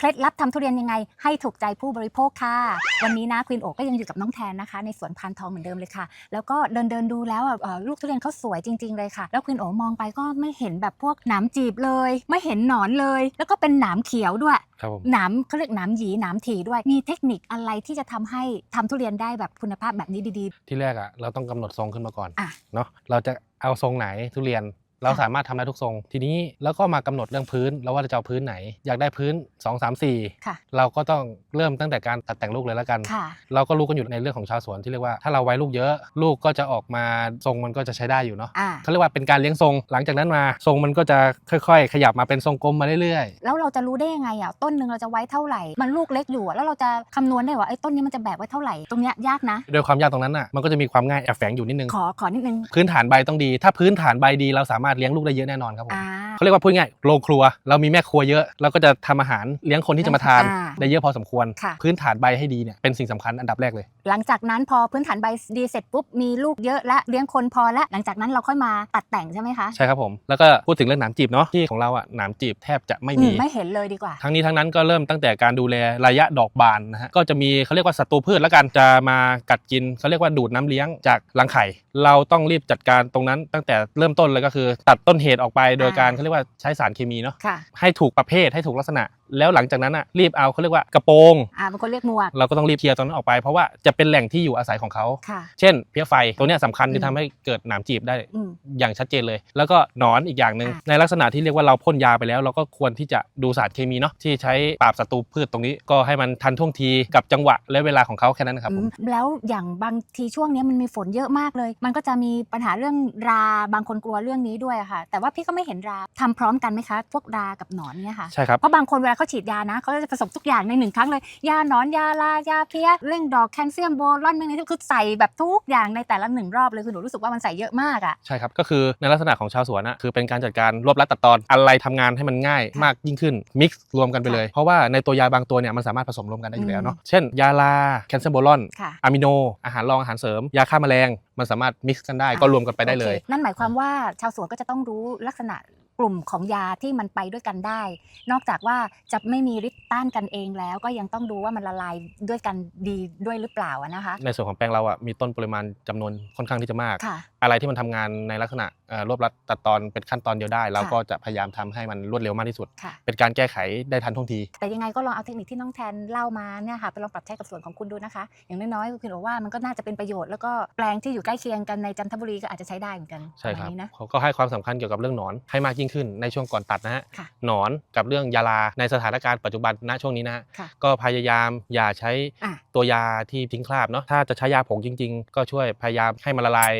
เคล็ดลับทำทุเรียนยังไง ให้ถูกใจผู้บริโภคค่ะ วันนี้นะควีนโอก็ยังอยู่กับน้องแทนนะคะ ในสวนพานทองเหมือนเดิมเลยค่ะ แล้วก็เดินเดินๆดูแล้วอะเอ่อลูกทุเรียนเขาสวยจริง ๆ เลยค่ะ แล้วควีนโอมองไปก็ไม่เห็นแบบพวกหนามจีบเลย ไม่เห็นหนอนเลย แล้วก็เป็นหนามเขียวด้วยครับผมหนามเขาเรียกหนามหยีหนามถี่ด้วย มีเทคนิคอะไรที่จะทำให้ทำทุเรียนได้แบบคุณภาพแบบนี้ดีที่แรกอะเราต้องกำหนดทรงขึ้นมาก่อนอะเนาะเราจะเอาทรงไหนทุเรียน เราสามารถทำได้ทุกทรง ทีนี้แล้วก็มากำหนดเรื่องพื้น แล้วว่าเราจะเอาพื้นไหน อยากได้พื้น 2 3ๆค่ะ4เราก็ต้องเริ่มตั้งแต่การตัดแต่งลูกเลยแล้วกันค่ะเราก็รู้กันอยู่ในเรื่องของชาวสวนที่เรียกว่าถ้าเราไว้ลูกเยอะ ลูกก็จะออกมาทรงมันก็จะใช้ได้อยู่เนาะอ่าเขาเรียกว่าเป็นการเลี้ยงทรง หลังจากนั้นมาทรงมันก็จะค่อยๆ ขยับมาเป็นทรงกลมมาเรื่อยแล้วเราจะรู้ได้ยังไงอะต้นหนึ่งเราจะไว้เท่าไหร่ มันลูกเล็กอยู่อะแล้วเราจะคำนวณได้ว่าไอ้ต้นนี้มันจะแบกไว้เท่าไหร่ตรงเนี้ยยากนะๆโดยความยากตรงนั้นอะมันก็จะมีความง่ายแอบแฝงอยู่นิดนึงขอขอนิดนึงพื้นฐานใบต้องดี ถ้าพื้นฐานใบดีเราสามารถเลี้ยงลูกได้เยอะแน่นอนครับผมอ่า เขาเรียกว่าพูดง่ายๆโรงครัว เรามีแม่ครัวเยอะเราก็จะทำอาหารเลี้ยงคนที่จะมาทานอ่าได้เยอะพอสมควร ค่ะ พื้นฐานใบให้ดีเนี่ยเป็นสิ่งสำคัญอันดับแรกเลย หลังจากนั้นพอพื้นฐานใบดีเสร็จปุ๊บมีลูกเยอะและเลี้ยงคนพอและหลังจากนั้นเราค่อยมาตัดแต่งใช่ไหมคะใช่ครับผมแล้วก็พูดถึงเรื่องหนามจีบเนาะที่ของเราอะหนามจีบแทบจะไม่อืมี มไม่เห็นเลยดีกว่า ทั้งนี้ทั้งนั้นก็เริ่มตั้งแต่การดูแลระยะดอกบานนะฮะก็จะมีเขาเรียกว่าศัตรูพืชแล้วกันจะมากัดกินเขาเรียกว่าดูดน้ำเลี้ยงจากรังไข่ เราต้องรีบจัดการตรงนั้นตั้งแต่เริ่มต้นเลยก็คือตัดต้นเหตุออกไปโดยการอ่าเขาเรียกว่าใช้สารเคมีเนาะค่ะให้ถูกประเภทให้ถูกลักษณะ แล้วหลังจากนั้นอะรีบเอาเขาเรียกว่ากระโปรงอ่าบางคนเรียกหมวก เราก็ต้องรีบเคลียร์ตรงนั้นออกไปเพราะว่าจะเป็นแหล่งที่อยู่อาศัยของเขา ค่ะเช่น เพี้ยไฟตัวเนี้ยสำคัญอืมที่ทำให้เกิดหนามจีบได้อืม อย่างชัดเจนเลย แล้วก็หนอนอีกอย่างหนึ่งอะ ในลักษณะที่เรียกว่าเราพ่นยาไปแล้ว เราก็ควรที่จะดูสารเคมีเนาะที่ใช้ปราบศัตรูพืชตรงนี้ ก็ให้มันทันท่วงทีกับจังหวะและเวลาของเขาแค่นั้นนะครับผม อืมแล้วอย่างบางทีช่วงเนี้ยมันมีฝนเยอะมากเลย มันก็จะมีปัญหาเรื่องราบางคนกลัวเรื่องนี้ด้วยอะค่ะ แต่ว่าพี่ก็ไม่เห็นราทำพร้อมกันไหมคะ พวกรากับหนอนเนี่ยค่ะ ใช่ครับ เพราะบางคนเวลาเขาฉีดยานะเขาจะผสมทุกอย่างในหนึ่งครั้งเลย ยาหนอนยาลายาเพลี้ยเร่งดอกแคลเซียมโบรอนอะไรนี่คือใส่แบบทุกอย่างในแต่ละหนึ่งรอบเลยคือหนูรู้สึกว่ามันใส่เยอะมากอะใช่ครับก็คือในลักษณะของชาวสวนนะคือเป็นการจัดการรวบรัดตัดตอนอะไรทำงานให้มันง่ายค่ะมากยิ่งขึ้นมิกซ์รวมกันไปเลย เพราะว่าในตัวยาบางตัวเนี่ยมันสามารถผสมรวมกันได้อยู่แล้วเนาะเช่น ยาลาแคลเซียมโบรอนค่ะอะมิโน อาหารรองอาหารเสริม ยาฆ่าแมลงมันสามารถมิกซ์กันได้ก็รวมกันไปได้เลยโอคนั่นหมายความว่าชาวสวนก็จะต้องรู้ลักษณะ กลุ่มของยาที่มันไปด้วยกันได้ นอกจากว่าจะไม่มีฤทธิ์ต้านกันเองแล้ว ก็ยังต้องดูว่ามันละลายด้วยกันดีด้วยหรือเปล่าอะนะคะ ในส่วนของแปลงเราอะมีต้นปริมาณจำนวนค่อนข้างที่จะมาก ค่ะ อะไรที่มันทำงานในลักษณะเอ่อรวบรัดตัดตอนเป็นขั้นตอนเดียวได้เราค่ะก็จะพยายามทำให้มันรวดเร็วมากที่สุด ค่ะ เป็นการแก้ไขได้ทันท่วงที แต่ยังไงก็ลองเอาเทคนิคที่น้องแทนเล่ามาเนี่ยค่ะไปลองปรับใช้กับสวนของคุณดูนะคะ อย่างน้อยๆคุณบอกว่ามันก็น่าจะเป็นประโยชน์แล้วก็แปลงที่อยู่ใกล้เคียงกันในจันทบุรีก็อาจจะใช้ได้เหมือนกันใช่ครับปะมาณนี้นะ เขาก็ให้ความสำคัญเกี่ยวกับเรื่องหนอนให้มากยิ่งขึ้นในช่วงก่อนตัดนะฮะค่ะ หนอนกับเรื่องยาลาในสถานการณ์ปัจจุบันณช่วงนี้นะฮะค่ะ ก็พยายามอย่าใช้อะ ตัวยาที่ทิ้งคราบเนาะถ้าจะใช้ยาผงจริง ๆ ก็ช่วยพยายามให้มันละลาย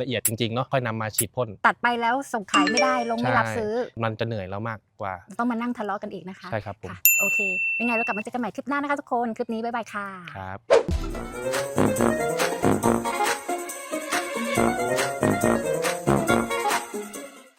ละเอียดจริงๆเนาะค่อยนำมาฉีดพ่น ตัดไปแล้วส่งขายไม่ได้ลงไม่รับซื้อ มันจะเหนื่อยเรามากกว่าต้องมานั่งทะเลาะกันอีกนะคะ ใช่ครับผมค่ะ โอเค ยังไงเรากลับมาเจอกันใหม่คลิปหน้านะคะทุกคน คลิปนี้ บ๊ายบายค่ะ ครับ